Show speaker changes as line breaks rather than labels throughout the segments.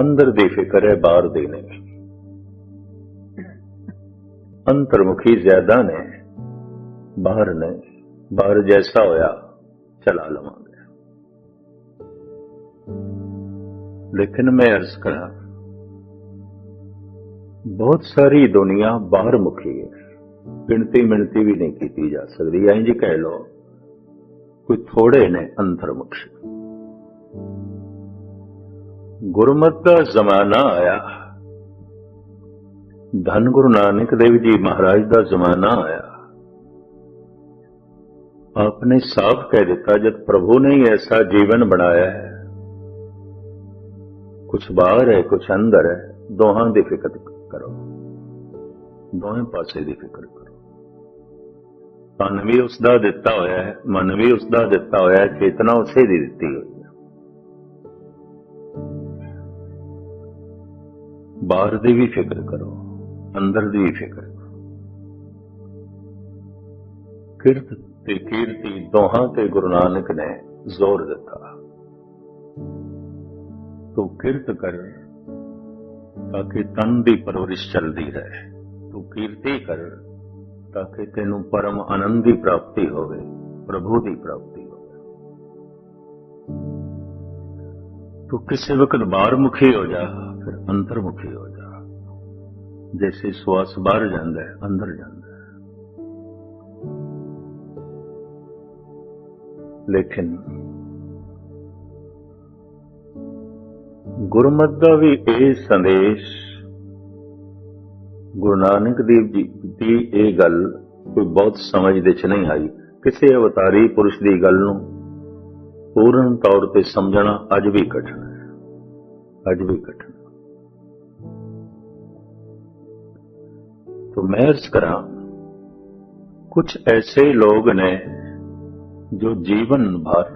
ਅੰਦਰ ਦੀ ਫਿਕਰ ਹੈ ਬਾਹਰ ਦੀ ਨਹੀਂ ਅੰਤਰਮੁਖੀ ਜ਼ਿਆਦਾ ਨੇ ਬਾਹਰ ਨਹੀਂ ਬਾਹਰ ਜੈਸਾ ਹੋਇਆ ਚਲਾ ਲਵਾਂਗੇ ਲੇਕਿਨ ਮੈਂ ਅਰਜ਼ ਕਰਾਂ ਬਹੁਤ ਸਾਰੀ ਦੁਨੀਆ ਬਾਹਰ ਮੁਖੀ ਹੈ ਗਿਣਤੀ ਮਿਣਤੀ ਵੀ ਨਹੀਂ ਕੀਤੀ ਜਾ ਸਕਦੀ ਐਂ ਜੀ ਕਹਿ ਲੋ ਕੋਈ ਥੋੜੇ ਨੇ ਅੰਤਰਮੁਖੀ ਗੁਰਮਤ ਦਾ ਜ਼ਮਾਨਾ ਆਇਆ। ਧੰਨ ਗੁਰੂ ਨਾਨਕ ਦੇਵ ਜੀ ਮਹਾਰਾਜ ਦਾ ਜ਼ਮਾਨਾ ਆਇਆ। ਆਪਨੇ ਸਾਫ਼ ਕਹਿ ਦਿੱਤਾ, ਜਦ ਪ੍ਰਭੂ ਨੇ ਹੀ ਐਸਾ ਜੀਵਨ ਬਣਾਇਆ ਹੈ। ਕੁਝ ਬਾਹਰ ਹੈ ਕੁਝ ਅੰਦਰ ਹੈ, ਦੋਹਾਂ ਦੀ ਫਿਕਰ ਕਰੋ। ਦੋਵੇਂ ਪਾਸੇ ਦੀ ਫਿਕਰ ਕਰੋ। ਤਨ ਵੀ ਉਸ ਦਾ ਦਿੱਤਾ ਹੋਇਆ ਹੈ, ਮਨ ਵੀ ਉਸ ਦਾ ਦਿੱਤਾ ਹੋਇਆ ਹੈ, ਚੇਤਨਾ ਉਸੇ ਦੀ ਦਿੱਤੀ ਹੋਈ ਬਾਹਰ ਦੀ ਵੀ ਫਿਕਰ ਕਰੋ, ਅੰਦਰ ਦੀ ਵੀ ਫਿਕਰ ਕਰੋ। ਕਿਰਤ ਤੇ ਕੀਰਤੀ ਦੋਹਾਂ ਤੇ ਗੁਰੂ ਨਾਨਕ ਨੇ ਜ਼ੋਰ ਦਿੱਤਾ। ਤੂੰ ਕਿਰਤ ਕਰ ਤਾਂ ਕਿ ਤਨ ਦੀ ਪਰਵਰਿਸ਼ ਚੱਲਦੀ ਰਹੇ। ਤੂੰ ਕੀਰਤੀ ਕਰ ਤਾਂ ਕਿ ਤੈਨੂੰ ਪਰਮ ਆਨੰਦ ਦੀ ਪ੍ਰਾਪਤੀ ਹੋਵੇ, ਪ੍ਰਭੂ ਦੀ ਪ੍ਰਾਪਤੀ ਹੋਵੇ। ਤੂੰ ਕਿਸੇ ਵਕਤ ਬਾਹਰ ਮੁਖੀ ਹੋ ਜਾ। ਅੰਤਰਮੁਖੀ ਹੋ ਜਾ। ਜੈਸੇ ਸਵਾਸ ਬਾਹਰ ਜਾਂਦਾ ਹੈ, ਅੰਦਰ ਜਾਂਦਾ ਹੈ। ਲੇਕਿਨ ਗੁਰਮਤ ਦਾ ਵੀ ਇਹ ਸੰਦੇਸ਼, ਗੁਰੂ ਨਾਨਕ ਦੇਵ ਜੀ ਦੀ ਇਹ ਗੱਲ ਕੋਈ ਬਹੁਤ ਸਮਝ ਦੇ ਚ ਨਹੀਂ ਆਈ। ਕਿਸੇ ਅਵਤਾਰੀ ਪੁਰਸ਼ ਦੀ ਗੱਲ ਨੂੰ ਪੂਰਨ ਤੌਰ ਤੇ ਸਮਝਣਾ ਅੱਜ ਵੀ ਕਠਿਨ ਹੈ। ਅੱਜ ਵੀ ਕਠਿਨ तो मैं अर्ज करा कुछ ऐसे लोग ने जो जीवन भर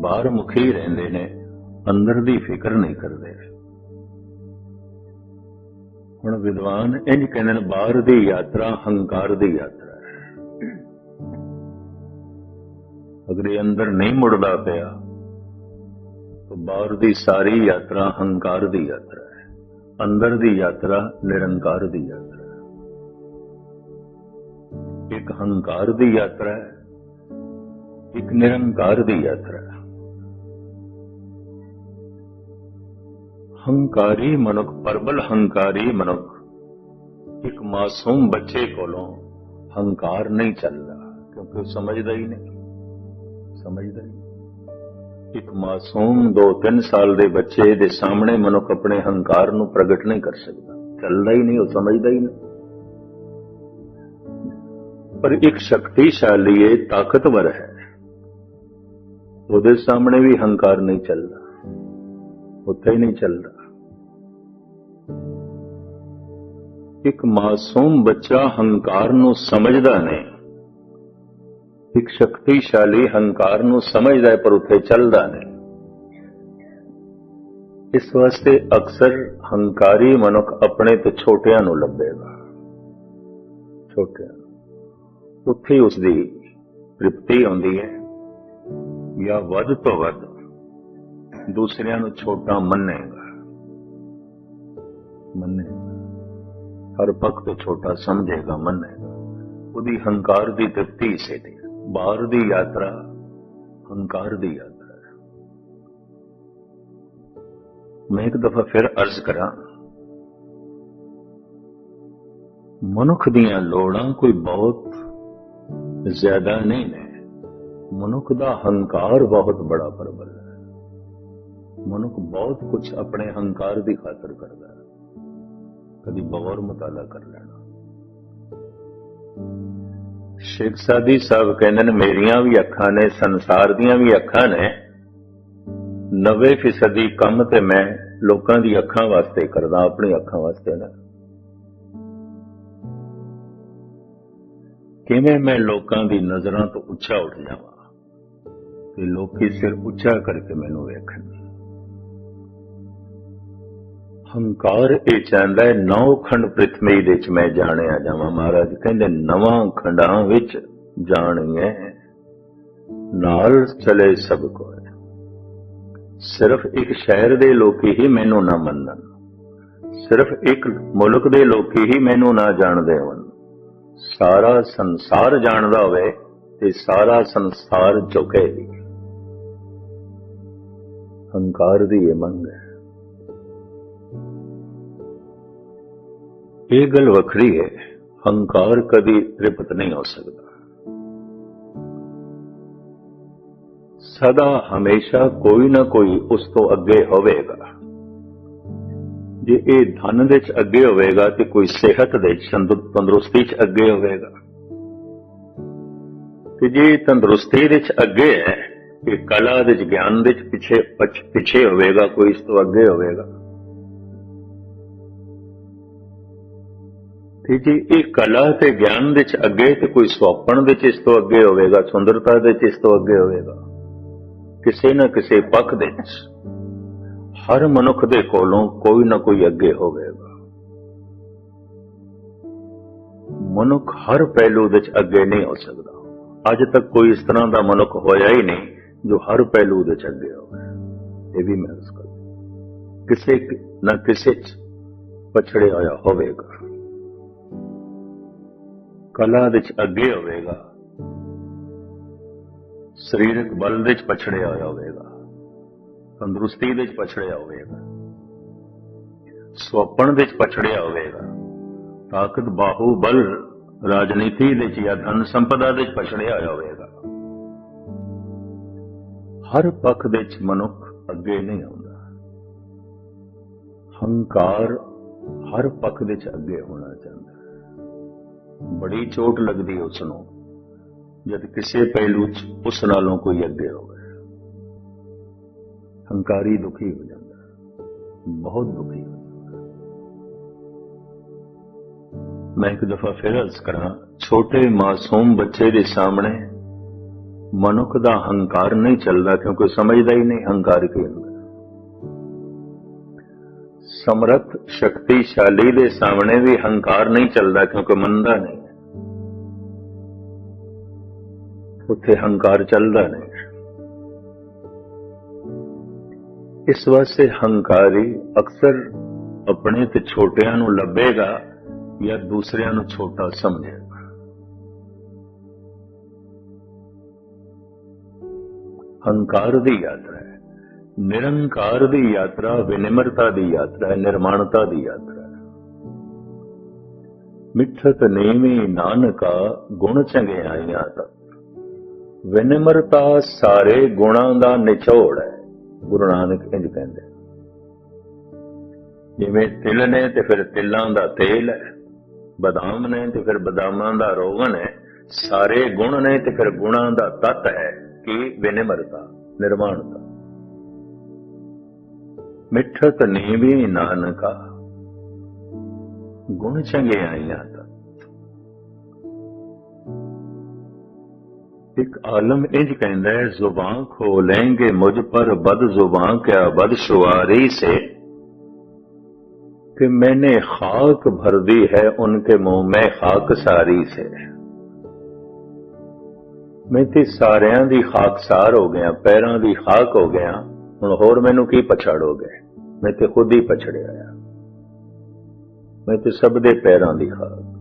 बाहर मुखी रहंदे ने ਅੰਦਰ ਦੀ ਫਿਕਰ ਨਹੀਂ ਕਰਦੇ ਹੁਣ ਵਿਦਵਾਨ ਇੰਜ ਕਹਿੰਦੇ ਨੇ ਬਾਹਰ ਦੀ ਯਾਤਰਾ ਹੰਕਾਰ ਦੀ ਯਾਤਰਾ ਹੈ ਅਗਰ ਇਹ ਅੰਦਰ ਨਹੀਂ ਮੁੜਦਾ ਪਿਆ ਤਾਂ ਬਾਹਰ ਦੀ ਸਾਰੀ ਯਾਤਰਾ ਹੰਕਾਰ ਦੀ ਯਾਤਰਾ ਹੈ ਅੰਦਰ ਦੀ ਯਾਤਰਾ ਨਿਰੰਕਾਰ ਦੀ ਯਾਤਰਾ ਹੈ ਇੱਕ ਹੰਕਾਰ ਦੀ ਯਾਤਰਾ ਹੈ, ਇੱਕ ਨਿਰੰਕਾਰ ਦੀ ਯਾਤਰਾ ਹੈ। ਹੰਕਾਰੀ ਮਨੁੱਖ, ਪਰਬਲ ਹੰਕਾਰੀ ਮਨੁੱਖ, ਇੱਕ ਮਾਸੂਮ ਬੱਚੇ ਕੋਲੋਂ ਹੰਕਾਰ ਨਹੀਂ ਚੱਲਦਾ, ਕਿਉਂਕਿ ਉਹ ਸਮਝਦਾ ਹੀ ਨਹੀਂ। ਸਮਝਦਾ ਹੀ ਇੱਕ ਮਾਸੂਮ 2-3 ਸਾਲ ਦੇ ਬੱਚੇ ਦੇ ਸਾਹਮਣੇ ਮਨੁੱਖ ਆਪਣੇ ਹੰਕਾਰ ਨੂੰ ਪ੍ਰਗਟ ਨਹੀਂ ਕਰ ਸਕਦਾ। ਚੱਲਦਾ ਹੀ ਨਹੀਂ, ਉਹ ਸਮਝਦਾ ਹੀ ਨਹੀਂ। ਪਰ ਇੱਕ ਸ਼ਕਤੀਸ਼ਾਲੀ ਹੈ ਤਾਕਤਵਰ ਹੈ। ਉਹਦੇ ਸਾਹਮਣੇ ਵੀ ਹੰਕਾਰ ਨਹੀਂ ਚੱਲਦਾ। ਉੱਥੇ ਹੀ ਨਹੀਂ ਚੱਲਦਾ। ਇੱਕ ਮਾਸੂਮ ਬੱਚਾ ਹੰਕਾਰ ਨੂੰ ਸਮਝਦਾ ਨਹੀਂ। ਇੱਕ ਸ਼ਕਤੀਸ਼ਾਲੀ ਹੰਕਾਰ ਨੂੰ ਸਮਝਦਾ ਹੈ, ਪਰ ਉੱਥੇ ਚੱਲਦਾ ਨਹੀਂ। ਇਸ ਵਾਸਤੇ ਅਕਸਰ ਹੰਕਾਰੀ ਮਨੁੱਖ ਆਪਣੇ ਤੇ ਛੋਟਿਆਂ ਨੂੰ ਲੱਭੇਗਾ। ਛੋਟਿਆਂ। ਉੱਥੇ ਹੀ ਉਸ ਦੀ ਤ੍ਰਿਪਤੀ ਆਉਂਦੀ ਹੈ ਜਾਂ ਵੱਧ ਤੋਂ ਵੱਧ ਦੂਸਰਿਆਂ ਨੂੰ ਛੋਟਾ ਮੰਨੇਗਾ। ਮੰਨੇ ਹਰ ਪੱਖ ਤੋਂ ਛੋਟਾ ਸਮਝੇਗਾ, ਮੰਨੇਗਾ। ਉਹਦੀ ਹੰਕਾਰ ਦੀ ਤ੍ਰਿਪਤੀ ਇਸੇ ਦੀ ਬਾਹਰ ਦੀ ਯਾਤਰਾ ਹੰਕਾਰ ਦੀ ਯਾਤਰਾ ਹੈ। ਮੈਂ ਇੱਕ ਦਫਾ ਫਿਰ ਅਰਜ਼ ਕਰਾਂ, ਮਨੁੱਖ ਦੀਆਂ ਲੋੜਾਂ ਕੋਈ ਬਹੁਤ ਜ਼ਿਆਦਾ ਨਹੀਂ ਨੇ। ਮਨੁੱਖ ਦਾ ਹੰਕਾਰ ਬਹੁਤ ਬੜਾ ਪ੍ਰਬਲ ਹੈ। ਮਨੁੱਖ ਬਹੁਤ ਕੁਝ ਆਪਣੇ ਹੰਕਾਰ ਦੀ ਖਾਤਰ ਕਰਦਾ ਹੈ। ਕਦੀ ਬਗੌਰ ਮੁਤਾਲਾ ਕਰ ਲੈਣਾ। ਸ਼ੇਖ ਸਾਦੀ ਸਾਹਿਬ ਕਹਿੰਦੇ ਨੇ, ਮੇਰੀਆਂ ਵੀ ਅੱਖਾਂ ਨੇ, ਸੰਸਾਰ ਦੀਆਂ ਵੀ ਅੱਖਾਂ ਨੇ। 90% ਕੰਮ ਤੇ ਮੈਂ ਲੋਕਾਂ ਦੀ ਅੱਖਾਂ ਵਾਸਤੇ ਕਰਦਾ, ਆਪਣੀ ਅੱਖਾਂ ਵਾਸਤੇ ਨਾ। ਕਿਵੇਂ ਮੈਂ ਲੋਕਾਂ ਦੀ ਨਜ਼ਰਾਂ ਤੋਂ ਉੱਚਾ ਉੱਠ ਜਾਵਾਂ? ਤੇ ਲੋਕੀ ਸਿਰ ਉੱਚਾ ਕਰਕੇ ਮੈਨੂੰ ਵੇਖਣ। ਹੰਕਾਰ ਇਹ ਚਾਹੁੰਦਾ ਹੈ, ਨੌ ਖੰਡ ਪ੍ਰਿਥਵੀ ਦੇ ਵਿੱਚ ਮੈਂ ਜਾਣਿਆ ਜਾਵਾਂ। ਮਹਾਰਾਜ ਕਹਿੰਦੇ, ਨਵਾਂ ਖੰਡਾਂ ਵਿੱਚ ਜਾਣੀਏ ਨਾਲ ਚਲੇ ਸਭ ਕੋਏ ਸਿਰਫ ਇੱਕ ਸ਼ਹਿਰ ਦੇ ਲੋਕੀ ਹੀ ਮੈਨੂੰ ਨਾ ਮੰਨਣ। ਸਿਰਫ ਇੱਕ ਮੁਲਕ ਦੇ ਲੋਕੀ ਹੀ ਮੈਨੂੰ ਨਾ ਜਾਣਦੇ ਹੋਣ। ਸਾਰਾ ਸੰਸਾਰ ਜਾਣਦਾ ਹੋਵੇ ਤੇ ਸਾਰਾ ਸੰਸਾਰ ਝੁਕੇ ਵੀ। ਹੰਕਾਰ ਦੀ ਇਹ ਮੰਗ ਹੈ। ਇਹ ਗੱਲ ਵੱਖਰੀ ਹੈ। ਹੰਕਾਰ ਕਦੀ ਤ੍ਰਿਪਤ ਨਹੀਂ ਹੋ ਸਕਦਾ। ਸਦਾ ਹਮੇਸ਼ਾ ਕੋਈ ਨਾ ਕੋਈ ਉਸ ਤੋਂ ਅੱਗੇ ਹੋਵੇਗਾ। ਜੇ ਇਹ ਧਨ ਦੇ ਚ ਅੱਗੇ ਹੋਵੇਗਾ ਤੇ ਕੋਈ ਸਿਹਤ ਦੇ ਤੰਦਰੁਸਤੀ ਚ ਅੱਗੇ ਹੋਵੇਗਾ। ਤੇ ਜੇ ਤੰਦਰੁਸਤੀ ਦੇ ਚ ਅੱਗੇ ਹੈ ਕਿ ਕਲਾ ਦੇ ਚ, ਗਿਆਨ ਦੇ ਚ ਪਿੱਛੇ ਪਿੱਛੇ ਹੋਵੇਗਾ, ਕੋਈ ਇਸ ਤੋਂ ਅੱਗੇ ਹੋਵੇਗਾ। ਤੇ ਜੇ ਇਹ ਕਲਾ ਤੇ ਗਿਆਨ ਦੇ ਚ ਅੱਗੇ ਤੇ ਕੋਈ ਸੁਆਪਣ ਦੇ ਚ ਇਸ ਤੋਂ ਅੱਗੇ ਹੋਵੇਗਾ, ਸੁੰਦਰਤਾ ਦੇ ਚ ਇਸ ਤੋਂ ਅੱਗੇ ਹੋਵੇਗਾ, ਕਿਸੇ ਨਾ ਕਿਸੇ ਪੱਖ ਦੇ ਵਿੱਚ ਹਰ ਮਨੁੱਖ ਦੇ ਕੋਲੋਂ ਕੋਈ ਨਾ ਕੋਈ ਅੱਗੇ ਹੋਵੇਗਾ। ਮਨੁੱਖ ਹਰ ਪਹਿਲੂ ਵਿੱਚ ਅੱਗੇ ਨਹੀਂ ਹੋ ਸਕਦਾ। ਅੱਜ ਤੱਕ ਕੋਈ ਇਸ ਤਰ੍ਹਾਂ ਦਾ ਮਨੁੱਖ ਹੋਇਆ ਹੀ ਨਹੀਂ ਜੋ ਹਰ ਪਹਿਲੂ ਵਿੱਚ ਅੱਗੇ ਹੋਵੇ। ਇਹ ਵੀ ਮੈਂ ਉਸ ਕਰ ਕਿਸੇ ਨਾ ਕਿਸੇ ਚ ਪਛੜਿਆ ਹੋਇਆ ਹੋਵੇਗਾ। ਕਲਾ ਵਿੱਚ ਅੱਗੇ ਹੋਵੇਗਾ। ਸਰੀਰਕ ਬਲ ਦੇ ਵਿੱਚ ਪਛੜਿਆ ਹੋਇਆ ਹੋਵੇਗਾ। ਤੰਦਰੁਸਤੀ ਵਿੱਚ ਪਛੜਿਆ ਹੋਵੇਗਾ। ਸੁਪਨ ਵਿੱਚ ਪਛੜਿਆ ਹੋਵੇਗਾ। ਤਾਕਤ ਬਾਹੂ ਬਲ ਰਾਜਨੀਤੀ ਦੇ ਵਿੱਚ ਜਾਂ ਧਨ ਸੰਪਦਾ ਦੇ ਵਿੱਚ ਪਛੜਿਆ ਹੋਇਆ ਹੋਵੇਗਾ। ਹਰ ਪੱਖ ਦੇ ਵਿੱਚ ਮਨੁੱਖ ਅੱਗੇ ਨਹੀਂ ਆਉਂਦਾ। ਹੰਕਾਰ ਹਰ ਪੱਖ ਦੇ ਵਿੱਚ ਅੱਗੇ ਹੋਣਾ ਚਾਹੁੰਦਾ। ਬੜੀ ਚੋਟ ਲੱਗਦੀ ਉਸ ਨੂੰ ਜਦ ਕਿਸੇ ਪਹਿਲੂ 'ਚ ਉਸ ਨਾਲੋਂ ਕੋਈ ਅੱਗੇ ਹੋਵੇ। ਹੰਕਾਰੀ ਦੁਖੀ ਹੋ ਜਾਂਦਾ ਬਹੁਤ ਦੁਖੀ ਹੋ ਜਾਂਦਾ ਮੈਂ ਇੱਕ ਦਫਾ ਫਿਰ ਅਰਜ਼ ਕਰਾਂ, ਛੋਟੇ ਮਾਸੂਮ ਬੱਚੇ ਦੇ ਸਾਹਮਣੇ ਮਨੁੱਖ ਦਾ ਹੰਕਾਰ ਨਹੀਂ ਚੱਲਦਾ ਕਿਉਂਕਿ ਸਮਝਦਾ ਹੀ ਨਹੀਂ ਹੰਕਾਰ ਕੀ ਹੁੰਦਾ। ਹੈ। ਸਮਰੱਥ, ਸ਼ਕਤੀਸ਼ਾਲੀ ਦੇ ਸਾਹਮਣੇ ਵੀ ਹੰਕਾਰ ਨਹੀਂ ਚੱਲਦਾ ਕਿਉਂਕਿ ਮੰਨਦਾ ਨਹੀਂ। ਉੱਥੇ ਹੰਕਾਰ ਚੱਲਦਾ ਨਹੀਂ। ਇਸ ਵਾਸਤੇ ਹੰਕਾਰੀ ਅਕਸਰ ਆਪਣੇ ਤੇ ਛੋਟਿਆਂ ਨੂੰ ਲੱਭੇਗਾ ਜਾਂ ਦੂਸਰਿਆਂ ਨੂੰ ਛੋਟਾ ਸਮਝੇਗਾ। ਹੰਕਾਰ ਦੀ ਯਾਤਰਾ ਹੈ। ਨਿਰੰਕਾਰ ਦੀ ਯਾਤਰਾ, ਵਿਨਿਮਰਤਾ ਦੀ ਯਾਤਰਾ ਹੈ ਨਿਰਮਾਣਤਾ ਦੀ ਯਾਤਰਾ ਹੈ। ਮਿੱਠਤ ਨੇਮੀ ਨਾਨਕਾ ਗੁਣ ਚੰਗੇ ਆਈਆਂ ਤੱਕ। ਵਿਨਿਮਰਤਾ ਸਾਰੇ ਗੁਣਾਂ ਦਾ ਨਿਚੋੜ ਹੈ। ਗੁਰੂ ਨਾਨਕ ਇੰਜ ਕਹਿੰਦੇ ਜਿਵੇਂ ਤਿਲ ਨੇ ਤੇ ਫਿਰ ਤਿਲਾਂ ਦਾ ਤੇਲ ਹੈ, ਬਦਾਮ ਨੇ ਤੇ ਫਿਰ ਬਦਾਮਾਂ ਦਾ ਰੋਗਨ ਹੈ, ਸਾਰੇ ਗੁਣ ਨੇ ਤੇ ਫਿਰ ਗੁਣਾਂ ਦਾ ਤਤ ਹੈ, ਕਿ ਵਿਨਿਮਰਤਾ ਨਿਰਮਾਣਤਾ ਮਿੱਠਤ ਨੀਵੀ ਨਾਨਕਾ, ਗੁਣ ਚੰਗੇ ਆਈਆਂ ਇੱਕ ਆਲਮ ਇੰਜ ਕਹਿੰਦਾ ਹੈ ਖੋ ਖੋਲेंगे ਮੁਝ ਪਰ ਬਦ ਜ਼ੁਬਾਂ ਕਿਆ ਬਦ ਸ਼ੁਆਰੀ ਸੇ। ਕਿ ਮੈਨੇ ਖਾਕ भर दी है उनके मुंह में खाक सारी से मैं ਤੇ ਸਾਰਿਆਂ ਦੀ ਖਾਕਸਾਰ ਹੋ ਗਿਆ, ਪੈਰਾਂ ਦੀ ਖਾਕ ਹੋ ਗਿਆ, ਹੁਣ ਹੋਰ ਮੈਨੂੰ ਕੀ ਪਛਾੜੋਗੇ? ਮੈਂ ਤੇ ਖੁਦ ਹੀ ਪਛੜਿਆ ਆ। ਮੈਂ ਤੇ ਸਭ ਦੇ ਪੈਰਾਂ ਦੀ ਖਾਕ।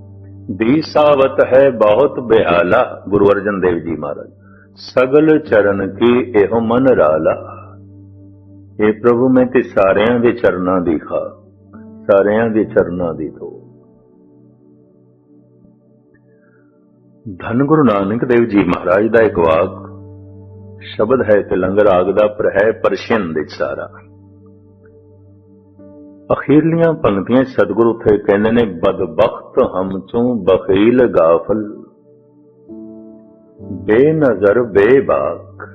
ਦੀ ਸਾਵਤ ਹੈ ਬਹੁਤ ਬਿਹਾਲਾ ਗੁਰੂ ਅਰਜਨ ਦੇਵ ਜੀ ਮਹਾਰਾਜ। ਸਗਲ ਚਰਨ ਕੀ ਇਹੋ ਮਨ ਰਾਲਾ। ਇਹ ਪ੍ਰਭੂ ਮੈਂ ਤੇ ਸਾਰਿਆਂ ਦੇ ਚਰਨਾਂ ਦੀ ਖਾ, ਸਾਰਿਆਂ ਦੇ ਚਰਨਾਂ ਦੀ ਧੋ। ਧੰਨ ਗੁਰੂ ਨਾਨਕ ਦੇਵ ਜੀ ਮਹਾਰਾਜ ਦਾ ਇੱਕ ਵਾਕ, ਸ਼ਬਦ ਹੈ ਤੇ ਲੰਗਰ ਆਗ ਦਾ ਪਰ ਹੈ ਦੇ ਸਾਰਾ। ਅਖੀਰਲੀਆਂ ਪੰਕਤੀਆਂ 'ਚ ਸਤਿਗੁਰੂ ਉੱਥੇ ਕਹਿੰਦੇ ਨੇ, ਬਦਬਖਤ ਹਮ ਚੋਂ ਬਖੀਲ ਗਾਫਲ। ਬੇਨਜ਼ਰ ਬੇਬਾਕ।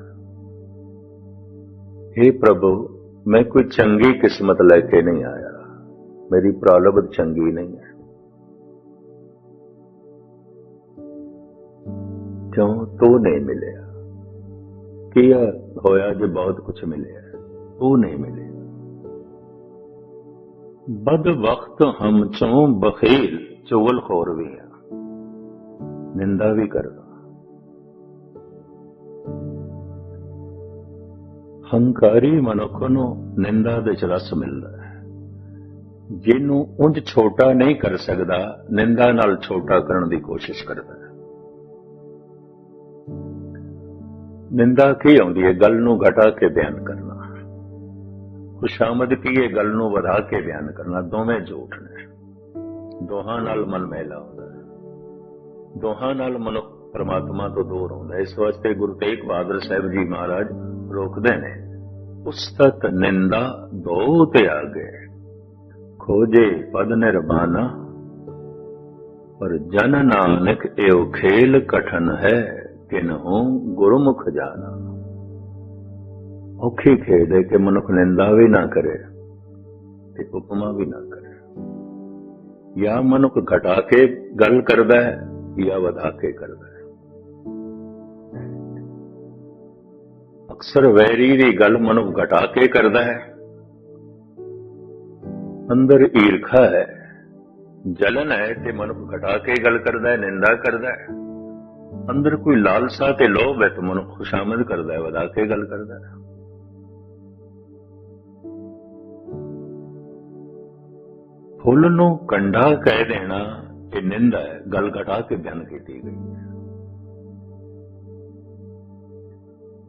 हे ਪ੍ਰਭੂ, ਮੈਂ ਕੋਈ ਚੰਗੀ ਕਿਸਮਤ ਲੈ ਕੇ ਨਹੀਂ ਆਇਆ। ਮੇਰੀ ਪ੍ਰਾਲਬਧ ਚੰਗੀ ਨਹੀਂ ਹੈ। ਕਿਉਂ ਤੂੰ ਨਹੀਂ ਮਿਲਿਆ? ਕੀ ਹੋਇਆ ਜੇ ਬਹੁਤ ਕੁਝ ਮਿਲਿਆ? ਤੂੰ ਨਹੀਂ ਮਿਲਿਆ। ਬਦ ਵਕਤ ਹਮ ਚੋਂ ਬਖੀਲ ਚੁਗਲ ਖੋਰ ਵੀ ਆ ਨਿੰਦਾ ਵੀ ਕਰਦਾ। ਹੰਕਾਰੀ ਮਨੁੱਖ ਨੂੰ ਨਿੰਦਾ ਦੇ ਚ ਰਸ ਮਿਲਦਾ ਹੈ। ਜਿਹਨੂੰ ਉਂਝ ਛੋਟਾ ਨਹੀਂ ਕਰ ਸਕਦਾ, ਨਿੰਦਾ ਨਾਲ ਛੋਟਾ ਕਰਨ ਦੀ ਕੋਸ਼ਿਸ਼ ਕਰਦਾ ਹੈ। ਨਿੰਦਾ ਕੀ ਆਉਂਦੀ ਹੈ? ਗੱਲ ਨੂੰ ਘਟਾ ਕੇ ਬਿਆਨ ਕਰਨਾ। ਖੁਸ਼ਾਮਦ ਕੀ ਹੈ ਗੱਲ ਨੂੰ ਵਧਾ ਕੇ ਬਿਆਨ ਕਰਨਾ? ਦੋਵੇਂ ਝੂਠ ਨੇ। ਦੋਹਾਂ ਨਾਲ ਮਨ ਮੈਲਾ ਹੁੰਦਾ ਹੈ। ਦੋਹਾਂ ਨਾਲ ਮਨੁੱਖ ਪਰਮਾਤਮਾ ਤੋਂ ਦੂਰ ਹੁੰਦਾ ਇਸ ਵਾਸਤੇ ਗੁਰੂ ਤੇਗ ਬਹਾਦਰ ਸਾਹਿਬ ਜੀ ਮਹਾਰਾਜ ਰੋਕਦੇ ਨੇ, ਉਸਤਤ ਨਿੰਦਾ ਦੋ ਤੇ ਆ ਗਏ। ਖੋਜੇ ਪਦ ਨਿਰਮਾਨਾ ਪਰ ਜਨ ਨਾਨਕ ਇਹੋ ਖੇਲ ਕਠਨ ਹੈ ਕਿਨਹੂ ਗੁਰਮੁਖ ਜਾਣਾ ਔਖੀ ਖੇਡ ਹੈ ਕਿ ਮਨੁੱਖ ਨਿੰਦਾ ਵੀ ਨਾ ਕਰੇ ਤੇ ਉਪਮਾ ਵੀ ਨਾ ਕਰੇ। ਜਾਂ ਮਨੁੱਖ ਘਟਾ ਕੇ ਗੱਲ ਕਰਦਾ ਹੈ ਜਾਂ ਵਧਾ ਕੇ ਕਰਦਾ ਹੈ। ਅਕਸਰ ਵੈਰੀ ਦੀ ਗੱਲ ਮਨੁੱਖ ਘਟਾ ਕੇ ਕਰਦਾ ਹੈ। ਅੰਦਰ ਈਰਖਾ ਹੈ, ਜਲਨ ਹੈ ਤੇ ਮਨੁੱਖ ਘਟਾ ਕੇ ਗੱਲ ਕਰਦਾ ਹੈ, ਨਿੰਦਾ ਕਰਦਾ ਹੈ। ਅੰਦਰ ਕੋਈ ਲਾਲਸਾ ਤੇ ਲੋਭ ਹੈ ਤੇ ਮਨੁੱਖ ਖੁਸ਼ਾਮਦ ਕਰਦਾ ਹੈ, ਵਧਾ ਕੇ ਗੱਲ ਕਰਦਾ ਹੈ। ਫੁੱਲ ਨੂੰ ਕੰਡਾ ਕਹਿ ਦੇਣਾ ਇਹ ਨਿੰਦਾ ਹੈ, ਗੱਲ ਘਟਾ ਕੇ ਬਿਆਨ ਕੀਤੀ ਗਈ। ਹੈ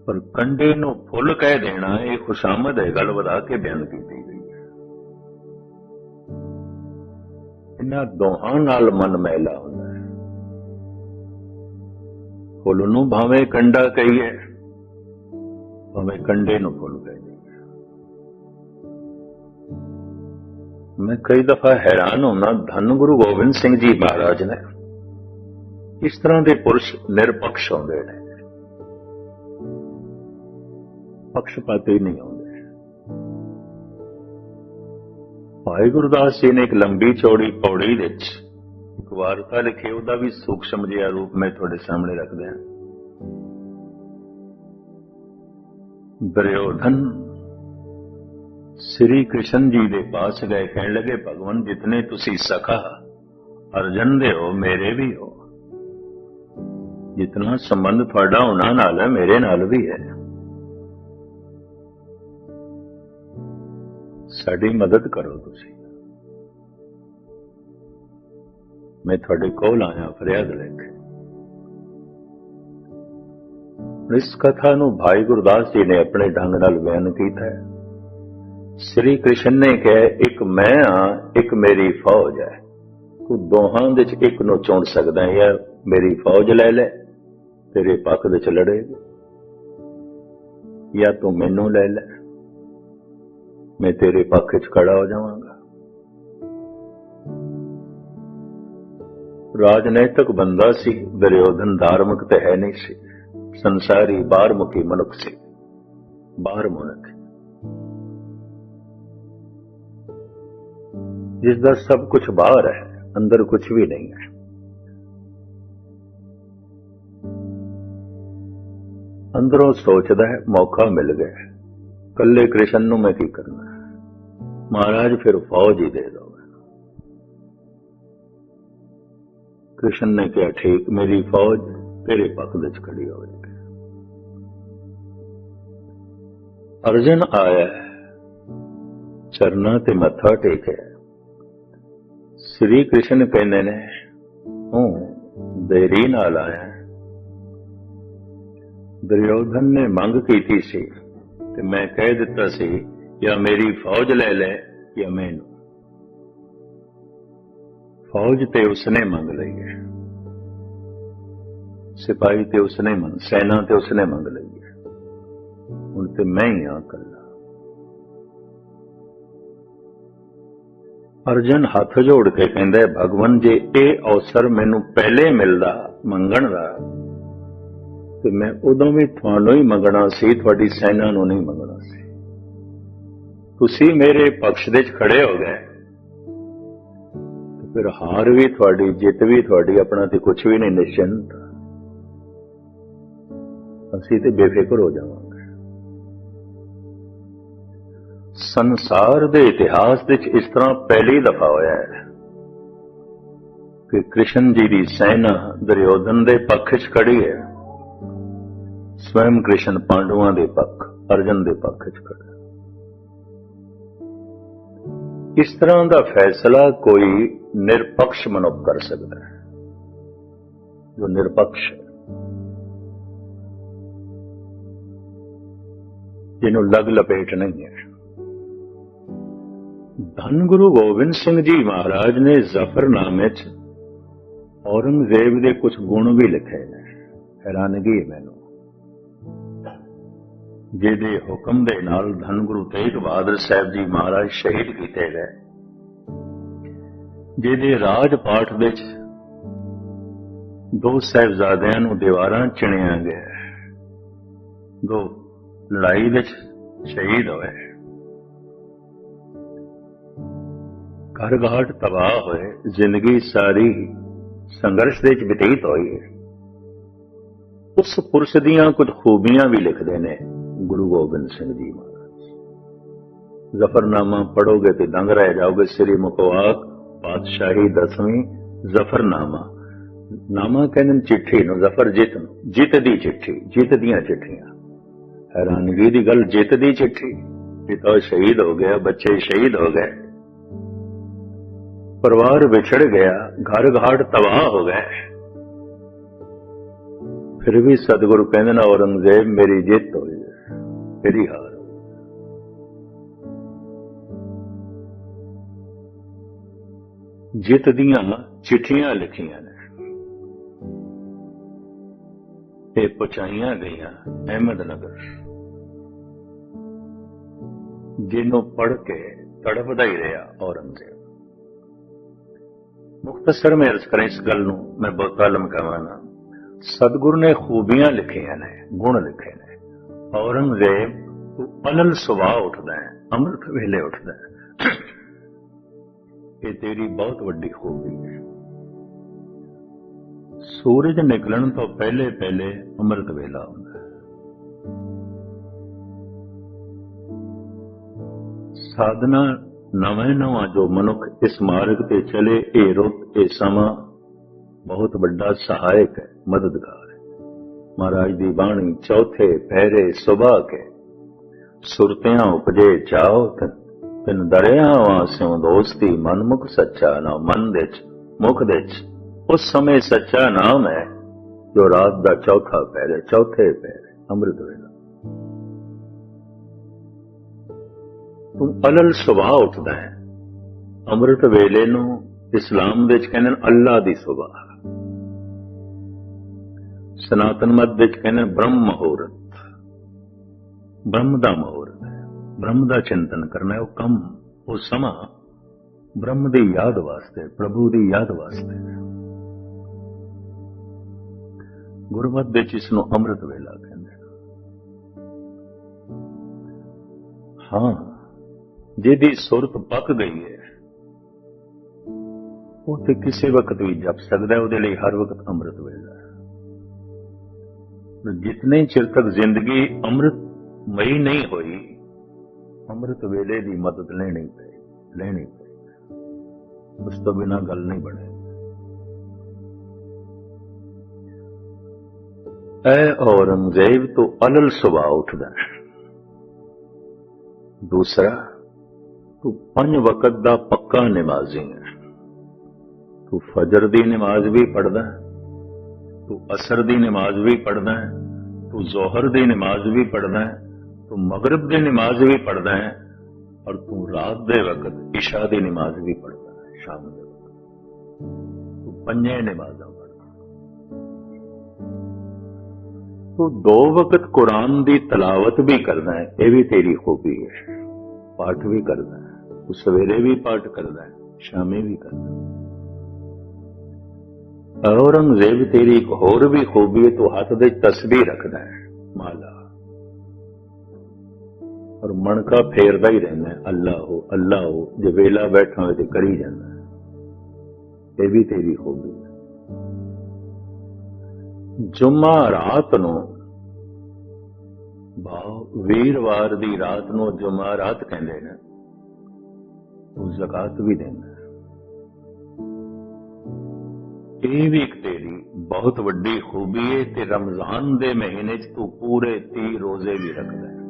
ਪਰ ਕੰਡੇ ਨੂੰ ਫੁੱਲ ਕਹਿ ਦੇਣਾ, ਇਹ ਖੁਸ਼ਾਮਦ ਹੈ, ਗੱਲ ਵਧਾ ਕੇ ਬਿਆਨ ਕੀਤੀ ਗਈ। ਹੈ ਇਹਨਾਂ ਦੋਹਾਂ ਨਾਲ ਮਨ ਮੈਲਾ ਹੁੰਦਾ ਹੈ। ਫੁੱਲ ਨੂੰ ਭਾਵੇਂ ਕੰਡਾ ਕਹੀਏ, ਭਾਵੇਂ ਕੰਡੇ ਨੂੰ ਫੁੱਲ ਕਹੀਏ। ਮੈਂ ਕਈ ਦਫਾ ਹੈਰਾਨ ਹੁੰਦਾ ਧੰਨ ਗੁਰੂ ਗੋਬਿੰਦ ਸਿੰਘ ਜੀ ਮਹਾਰਾਜ ਨੇ ਇਸ ਤਰ੍ਹਾਂ ਦੇ ਪੁਰਸ਼ ਨਿਰਪੱਖ ਹੁੰਦੇ ਨੇ। ਪਕਸ਼ਪਾਤੀ ਨਹੀਂ ਹੁੰਦੇ ਭਾਈ ਗੁਰਦਾਸ ਜੀ ਨੇ ਇੱਕ ਲੰਬੀ ਚੌੜੀ ਪੌੜੀ ਵਿੱਚ ਇੱਕ ਵਾਰਤਾ ਲਿਖੀ, ਉਹਦਾ ਵੀ ਸੂਖਸ਼ਮ ਜਿਹਾ ਰੂਪ ਮੈਂ ਤੁਹਾਡੇ ਸਾਹਮਣੇ ਰੱਖਦਾ ਹਾਂ। ਦੁਰਯੋਧਨ ਸ੍ਰੀ ਕ੍ਰਿਸ਼ਨ ਜੀ ਦੇ ਪਾਸ ਗਏ, ਕਹਿਣ ਲੱਗੇ, ਭਗਵਾਨ, ਜਿਤਨੇ ਤੁਸੀਂ ਸਖਾ ਅਰਜਨ ਦੇ ਹੋ, ਮੇਰੇ ਵੀ ਹੋ। ਜਿਤਨਾ ਸੰਬੰਧ ਤੁਹਾਡਾ ਉਹਨਾਂ ਨਾਲ ਹੈ, ਮੇਰੇ ਨਾਲ ਵੀ ਹੈ। ਸਾਡੀ ਮਦਦ ਕਰੋ ਤੁਸੀਂ। ਮੈਂ ਤੁਹਾਡੇ ਕੋਲ ਆਇਆ, ਫਰਿਆਦ ਲੈ ਕੇ। ਇਸ ਕਥਾ ਨੂੰ ਭਾਈ ਗੁਰਦਾਸ ਜੀ ਨੇ ਆਪਣੇ ਢੰਗ ਨਾਲ ਬਿਆਨ ਕੀਤਾ ਹੈ। ਸ੍ਰੀ ਕ੍ਰਿਸ਼ਨ ਨੇ ਕਿਹਾ, ਇੱਕ ਮੈਂ ਆ, ਇੱਕ ਮੇਰੀ ਫੌਜ ਹੈ। ਤੂੰ ਦੋਹਾਂ ਦੇ ਚ ਇੱਕ ਨੂੰ ਚੁਣ ਸਕਦਾ ਹੈ, ਜਾਂ ਮੇਰੀ ਫੌਜ ਲੈ ਲੈ, ਤੇਰੇ ਪੱਖ ਦੇ ਚ ਲੜੇਗੀ ਜਾਂ ਤੂੰ ਮੈਨੂੰ ਲੈ ਲੈ, ਮੈਂ ਤੇਰੇ ਪੱਖ 'ਚ ਖੜਾ ਹੋ ਜਾਵਾਂਗਾ। ਰਾਜਨੈਤਿਕ ਬੰਦਾ ਸੀ ਦੁਰਯੋਧਨ ਧਾਰਮਿਕ ਤੇ ਹੈ ਨਹੀਂ ਸੀ। ਸੰਸਾਰੀ ਬਾਹਰਮੁਖੀ ਮਨੁੱਖ ਸੀ ਬਾਹਰ ਮਨੁੱਖ ਜਿਸ ਦਾ ਸਭ ਕੁਝ ਬਾਹਰ ਹੈ, ਅੰਦਰ ਕੁਝ ਵੀ ਨਹੀਂ ਹੈ। ਅੰਦਰੋਂ ਸੋਚਦਾ ਹੈ, ਮੌਕਾ ਮਿਲ ਗਿਆ ਕੱਲੇ ਕ੍ਰਿਸ਼ਨ ਨੂੰ ਮੈਂ ਕੀ ਕਰਨਾ? ਮਹਾਰਾਜ ਫਿਰ ਫੌਜ ਹੀ ਦੇ ਦੋ। ਕ੍ਰਿਸ਼ਨ ਨੇ ਕਿਹਾ, ਠੀਕ, ਮੇਰੀ ਫੌਜ ਤੇਰੇ ਪੱਖ ਵਿੱਚ ਖੜੀ ਹੋਵੇਗੀ। ਅਰਜਨ ਆਇਆ ਚਰਨਾ ਤੇ ਮੱਥਾ ਟੇਕਿਆ ਸ੍ਰੀ ਕ੍ਰਿਸ਼ਨ ਕਹਿੰਦੇ ਨੇ, ਹੂੰ, ਦੇਰੀ ਨਾਲ ਆਇਆ ਦੁਰਯੋਧਨ ਨੇ ਮੰਗ ਕੀਤੀ ਸੀ ਤੇ ਮੈਂ ਕਹਿ ਦਿੱਤਾ ਸੀ, ਜਾਂ ਮੇਰੀ ਫੌਜ ਲੈ ਲੈ ਜਾਂ ਮੈਨੂੰ। ਫੌਜ ਤੇ ਉਸਨੇ ਮੰਗ ਲਈ ਹੈ। ਸਿਪਾਹੀ ਤੇ ਉਸਨੇ ਮੰਗ, ਸੈਨਾ ਤੇ ਉਸਨੇ ਮੰਗ ਲਈ ਹੈ। ਹੁਣ ਤੇ ਮੈਂ ਹੀ ਆ ਕੱਲਾ ਅਰਜਨ ਹੱਥ ਜੋੜ ਕੇ ਕਹਿੰਦਾ ਭਗਵਾਨ, ਜੇ ਇਹ ਅਵਸਰ ਮੈਨੂੰ ਪਹਿਲੇ ਮਿਲਦਾ, ਮੰਗਣ ਦਾ, ਤੇ ਮੈਂ ਉਦੋਂ ਵੀ ਤੁਹਾਨੂੰ ਹੀ ਮੰਗਣਾ ਸੀ, ਤੁਹਾਡੀ ਸੈਨਾ ਨੂੰ ਨਹੀਂ ਮੰਗਣਾ ਸੀ। ਤੁਸੀਂ ਮੇਰੇ ਪਕਸ਼ ਦੇ ਵਿੱਚ ਖੜੇ ਹੋ ਗਏ। ਫਿਰ ਹਾਰ ਵੀ ਤੁਹਾਡੀ, ਜਿੱਤ ਵੀ ਤੁਹਾਡੀ, ਆਪਣਾ ਤੇ ਕੁਝ ਵੀ ਨਹੀਂ, ਨਿਸ਼ਚਿੰਤ। ਅਸੀਂ ਤੇ ਬੇਫਿਕਰ ਹੋ ਜਾਵਾਂਗੇ। ਸੰਸਾਰ ਦੇ ਇਤਿਹਾਸ ਵਿੱਚ ਇਸ ਤਰ੍ਹਾਂ ਪਹਿਲੀ ਦਫਾ ਹੋਇਆ ਹੈ ਕਿ ਕ੍ਰਿਸ਼ਨ ਜੀ ਦੀ ਸੈਨਾ ਦਰਯੋਧਨ ਦੇ ਪੱਖ 'ਚ ਖੜੀ ਹੈ। ਸਵੈਮ ਕ੍ਰਿਸ਼ਨ ਪਾਂਡਵਾਂ ਦੇ ਪੱਖ, ਅਰਜਨ ਦੇ ਪੱਖ 'ਚ ਖੜਾ ਇਸ ਤਰ੍ਹਾਂ ਦਾ ਫੈਸਲਾ ਕੋਈ ਨਿਰਪੱਖ ਮਨੁੱਖ ਕਰ ਸਕਦਾ ਹੈ। ਜੋ ਨਿਰਪੱਖ ਹੈ। ਜਿਹਨੂੰ ਲਗ ਲਪੇਟ ਨਹੀਂ ਹੈ। ਧੰਨ ਗੁਰੂ ਗੋਬਿੰਦ ਸਿੰਘ ਜੀ ਮਹਾਰਾਜ ਨੇ ਜ਼ਫਰਨਾਮੇ 'ਚ ਔਰੰਗਜ਼ੇਬ ਦੇ ਕੁਝ ਗੁਣ ਵੀ ਲਿਖੇ ਨੇ। ਹੈਰਾਨਗੀ ਹੈ ਮੈਨੂੰ। ਜਿਹਦੇ ਹੁਕਮ ਦੇ ਨਾਲ ਧੰਨ ਗੁਰੂ ਤੇਗ ਬਹਾਦਰ ਸਾਹਿਬ ਜੀ ਮਹਾਰਾਜ ਸ਼ਹੀਦ ਕੀਤੇ ਗਏ। ਜਿਹਦੇ ਰਾਜ ਪਾਠ ਵਿੱਚ ਦੋ ਸਾਹਿਬਜ਼ਾਦਿਆਂ ਨੂੰ ਦੀਵਾਰਾਂ ਚਿਣਿਆ ਗਿਆ। ਦੋ ਲੜਾਈ ਵਿੱਚ ਸ਼ਹੀਦ ਹੋਏ। ਘਰ ਘਾਟ ਤਬਾਹ ਹੋਏ, ਜ਼ਿੰਦਗੀ ਸਾਰੀ ਸੰਘਰਸ਼ ਦੇ ਵਿੱਚ ਬਤੀਤ ਹੋਈ ਹੈ। ਉਸ ਪੁਰਸ਼ ਦੀਆਂ ਕੁਝ ਖੂਬੀਆਂ ਵੀ ਲਿਖਦੇ ਨੇ ਗੁਰੂ ਗੋਬਿੰਦ ਸਿੰਘ ਜੀ ਮਹਾਰਾਜ। ਜ਼ਫਰਨਾਮਾ ਪੜੋਗੇ ਤੇ ਦੰਗ ਰਹਿ ਜਾਓਗੇ, ਸ੍ਰੀ ਮੁਕਵਾਕ ਪਾਤਸ਼ਾਹੀ ਦਸਵੀਂ ਜ਼ਫਰਨਾਮਾ। ਨਾਮਾ ਕਹਿੰਦੇ ਨੇ ਚਿੱਠੀ ਨੂੰ, ਜ਼ਫਰ ਜਿੱਤ ਨੂੰ, ਜਿੱਤ ਦੀ ਚਿੱਠੀ, ਜਿੱਤ ਦੀਆਂ ਚਿੱਠੀਆਂ। ਹੈਰਾਨਗੀ ਦੀ ਗੱਲ, ਜਿੱਤ ਦੀ ਚਿੱਠੀ। ਪਿਤਾ ਸ਼ਹੀਦ ਹੋ ਗਿਆ, ਬੱਚੇ ਸ਼ਹੀਦ ਹੋ ਗਏ। ਪਰਿਵਾਰ ਵਿਛੜ ਗਿਆ, ਘਰ ਘਾਟ ਤਬਾਹ ਹੋ ਗਏ। ਫਿਰ ਵੀ ਸਤਿਗੁਰੂ ਕਹਿੰਦੇ ਨੇ, ਔਰੰਗਜ਼ੇਬ ਮੇਰੀ ਜਿੱਤ ਹੋਈ ਹੈ ਤੇਰੀ ਹਾਰ ਜਿੱਤ ਦੀਆਂ ਚਿੱਠੀਆਂ ਲਿਖੀਆਂ ਨੇ ਤੇ ਪਹੁੰਚਾਈਆਂ ਗਈਆਂ ਅਹਿਮਦਨਗਰ। ਜਿਹਨੂੰ ਪੜ ਕੇ ਤੜਪਦਾ ਹੀ ਰਿਹਾ ਔਰੰਗਜ਼ੇਬ। ਮੁਖਤਸਰ ਮੈਂ ਅਰਜ਼ ਕਰਾਂ ਇਸ ਗੱਲ ਨੂੰ ਮੈਂ ਬਹੁਤਾ ਲਮਕਾਵਾਂ ਨਾ। ਸਤਿਗੁਰ ਨੇ ਖੂਬੀਆਂ ਲਿਖੀਆਂ ਨੇ, ਗੁਣ ਲਿਖੇ ਨੇ। ਔਰੰਗਜ਼ੇਬ ਤੂੰ ਅਨਲ ਸੁਭਾਅ ਉੱਠਦਾ ਹੈ, ਅੰਮ੍ਰਿਤ ਵੇਲੇ ਉੱਠਦਾ ਹੈ। ਇਹ ਤੇਰੀ ਬਹੁਤ ਵੱਡੀ ਖੂਬੀ ਹੈ। ਸੂਰਜ ਨਿਕਲਣ ਤੋਂ ਪਹਿਲੇ ਪਹਿਲੇ ਅੰਮ੍ਰਿਤ ਵੇਲਾ ਹੁੰਦਾ ਹੈ। ਸਾਧਨਾ ਨਵੇਂ ਨਵਾਂ ਜੋ ਮਨੁੱਖ ਇਸ ਮਾਰਗ ਤੇ ਚਲੇ, ਇਹ ਰੁੱਤ ਇਹ ਸਮਾਂ ਬਹੁਤ ਵੱਡਾ ਸਹਾਇਕ ਹੈ, ਮਦਦਗਾਰ ਹੈ। ਮਹਾਰਾਜ ਦੀ ਬਾਣੀ, ਚੌਥੇ ਪਹਿਰੇ ਸੁਭਾ ਕੇ, ਸੁਰਤਿਆਂ ਉਪਜੇ ਚਾਓ ਤਿਨ ਦਰਿਆਵਾਂ ਸਿਉ ਦੋਸਤੀ, ਮਨਮੁਖ ਸੱਚਾ ਨਾ ਮਨ ਦੇ ਚ ਮੁਖ ਦੇ ਚ ਉਸ ਸਮੇਂ ਸੱਚਾ ਨਾਮ ਹੈ, ਜੋ ਰਾਤ ਦਾ ਚੌਥਾ ਪਹਿਰੇ, ਚੌਥੇ ਪਹਿਰੇ, ਅੰਮ੍ਰਿਤ ਵੇਲਾ। ਅਲਲ ਸੁਭਾਅ ਉੱਠਦਾ ਹੈ। ਅੰਮ੍ਰਿਤ ਵੇਲੇ ਨੂੰ ਇਸਲਾਮ ਵਿੱਚ ਕਹਿੰਦੇ ਨੇ ਅੱਲਾ ਦੀ ਸੁਭਾਅ। ਸਨਾਤਨ ਮਤ ਵਿੱਚ ਕਹਿੰਦੇ ਨੇ ਬ੍ਰਹਮ ਮਹੂਰਤ। ਬ੍ਰਹਮ ਦਾ ਮਹੂਰਤ ਹੈ। ਬ੍ਰਹਮ ਦਾ ਚਿੰਤਨ ਕਰਨਾ ਉਹ ਕੰਮ, ਉਹ ਸਮਾਂ ਬ੍ਰਹਮ ਦੀ ਯਾਦ ਵਾਸਤੇ, ਪ੍ਰਭੂ ਦੀ ਯਾਦ ਵਾਸਤੇ। ਗੁਰਮਤ ਵਿੱਚ ਇਸ ਨੂੰ ਅੰਮ੍ਰਿਤ ਵੇਲਾ ਕਹਿੰਦੇ ਹਾਂ। ਜਿਹਦੀ ਸੁਰਤ ਪੱਕ ਗਈ ਹੈ, ਉਹ ਤੇ ਕਿਸੇ ਵਕਤ ਵੀ ਜਪ ਸਕਦਾ ਹੈ, ਉਹਦੇ ਲਈ ਹਰ ਵਕਤ ਅੰਮ੍ਰਿਤ ਵੇਲਾ ਹੈ। ਜਿਤਨੇ ਚਿਰ ਤੱਕ ਜ਼ਿੰਦਗੀ ਅੰਮ੍ਰਿਤ ਮਈ ਨਹੀਂ ਹੋਈ, ਅੰਮ੍ਰਿਤ ਵੇਲੇ ਦੀ ਮਦਦ ਲੈਣੀ ਪਈ ਲੈਣੀ ਪਈ। ਉਸ ਤੋਂ ਬਿਨਾ ਗੱਲ ਨਹੀਂ ਬਣੇ ਐ ਔਰੰਗਜ਼ੇਬ ਤੋਂ ਅਲਲ ਸੁਭਾਅ ਉੱਠਦਾ ਦੂਸਰਾ ਤੂੰ ਪੰਜ ਵਕਤ ਦਾ ਪੱਕਾ ਨਮਾਜ਼ੀ ਹੈ। ਤੂੰ ਫਜਰ ਦੀ ਨਮਾਜ਼ ਵੀ ਪੜਦਾ ਹੈ। ਤੂੰ ਅਸਰ ਦੀ ਨਮਾਜ਼ ਵੀ ਪੜਦਾ ਹੈ। ਤੂੰ ਜ਼ੋਹਰ ਦੀ ਨਮਾਜ਼ ਵੀ ਪੜਦਾ ਹੈ। ਤੂੰ ਮਗਰਬ ਦੀ ਨਮਾਜ਼ ਵੀ ਪੜਦਾ ਹੈ ਔਰ ਤੂੰ ਰਾਤ ਦੇ ਵਕਤ ਇਸ਼ਾ ਦੀ ਨਮਾਜ਼ ਵੀ ਪੜਦਾ ਹੈ, ਸ਼ਾਮ ਦੇ ਵਕਤ। ਤੂੰ ਪੰਜੇ ਨਮਾਜ਼ਾਂ ਪੜਦਾ ਤੂੰ ਦੋ ਵਕਤ ਕੁਰਾਨ ਦੀ ਤਲਾਵਤ ਵੀ ਕਰਦਾ ਹੈ, ਇਹ ਵੀ ਤੇਰੀ ਖੂਬੀ ਹੈ। ਪਾਠ ਵੀ ਕਰਦਾ ਹੈ ਸਵੇਰੇ ਵੀ ਪਾਠ ਕਰਦਾ ਹੈ, ਸ਼ਾਮੇ ਵੀ ਕਰਦਾ ਔਰੰਗਜ਼ੇਬ ਤੇਰੀ ਇੱਕ ਹੋਰ ਵੀ ਖੂਬੀ ਹੈ, ਤੂੰ ਹੱਥ ਦੇ ਤਸਬੀਹ ਰੱਖਦਾ ਹੈ, ਮਾਲਾ। ਔਰ ਮਣਕਾ ਫੇਰਦਾ ਹੀ ਰਹਿੰਦਾ ਹੈ ਅੱਲਾ ਹੋ ਅੱਲਾ ਹੋ ਜੇ ਵੇਲਾ ਬੈਠਾ ਹੋਵੇ ਤੇ ਕਰੀ ਜਾਂਦਾ ਇਹ ਵੀ ਤੇਰੀ ਖੂਬੀ ਹੈ। ਜੁਮਾ ਰਾਤ ਨੂੰ ਭਾਵ ਵੀਰਵਾਰ ਦੀ ਰਾਤ ਨੂੰ ਜੁਮਾ ਰਾਤ ਕਹਿੰਦੇ ਨੇ ਉਹ ਜ਼ਕਾਤ ਵੀ ਦਿੰਦਾ ਹੈ ਇਹ ਵੀ ਇੱਕ ਤੇਰੀ ਬਹੁਤ ਵੱਡੀ ਖੂਬੀ ਹੈ ਤੇ ਰਮਜ਼ਾਨ ਦੇ ਮਹੀਨੇ 'ਚ ਤੂੰ ਪੂਰੇ 30 ਰੋਜ਼ੇ ਵੀ ਰੱਖਦਾ ਹੈ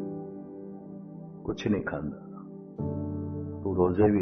ਕੁਛ ਨਹੀਂ ਖਾਂਦਾ ਤੂੰ ਰੋਜ਼ੇ ਵੀ